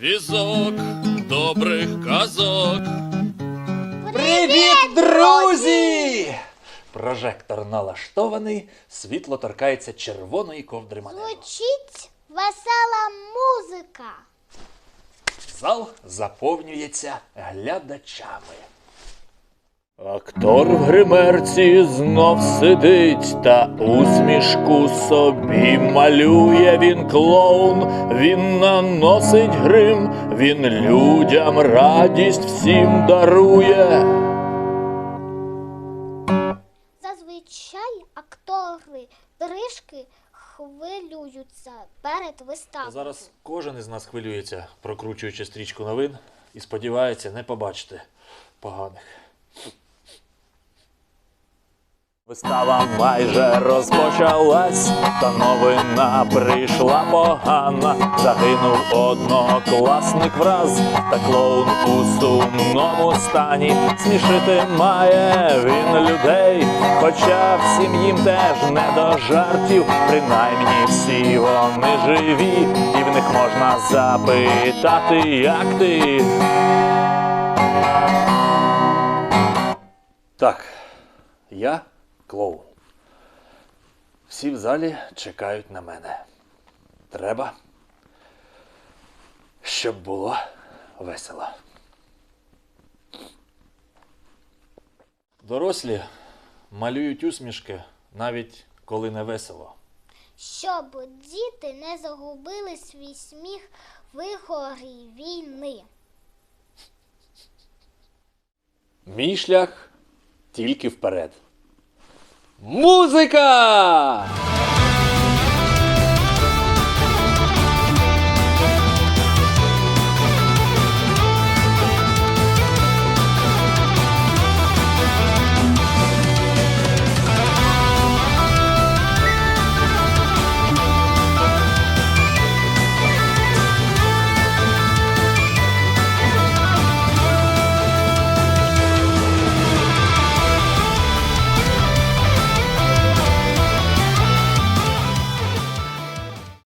Візок добрих казок. Привіт, друзі! Прожектор налаштований, світло торкається червоної ковдри манежу. Звучить весела музика. Зал заповнюється глядачами. Актор в гримерці знов сидить та усмішку собі малює він клоун, він наносить грим, він людям радість всім дарує. Зазвичай актори трішки хвилюються перед виставою. Зараз кожен із нас хвилюється, прокручуючи стрічку новин, і сподівається не побачити поганих. Вистава майже розпочалась, та новина прийшла погана. Загинув однокласник враз, та клоун у сумному стані. Смішити має він людей, хоча всім їм теж не до жартів. Принаймні всі вони живі, і в них можна запитати, як ти. Так, я клоун. Всі в залі чекають на мене. Треба, щоб було весело. Дорослі малюють усмішки навіть коли не весело. Щоб діти не загубили свій сміх в горі війни. Мій шлях тільки вперед. Музика!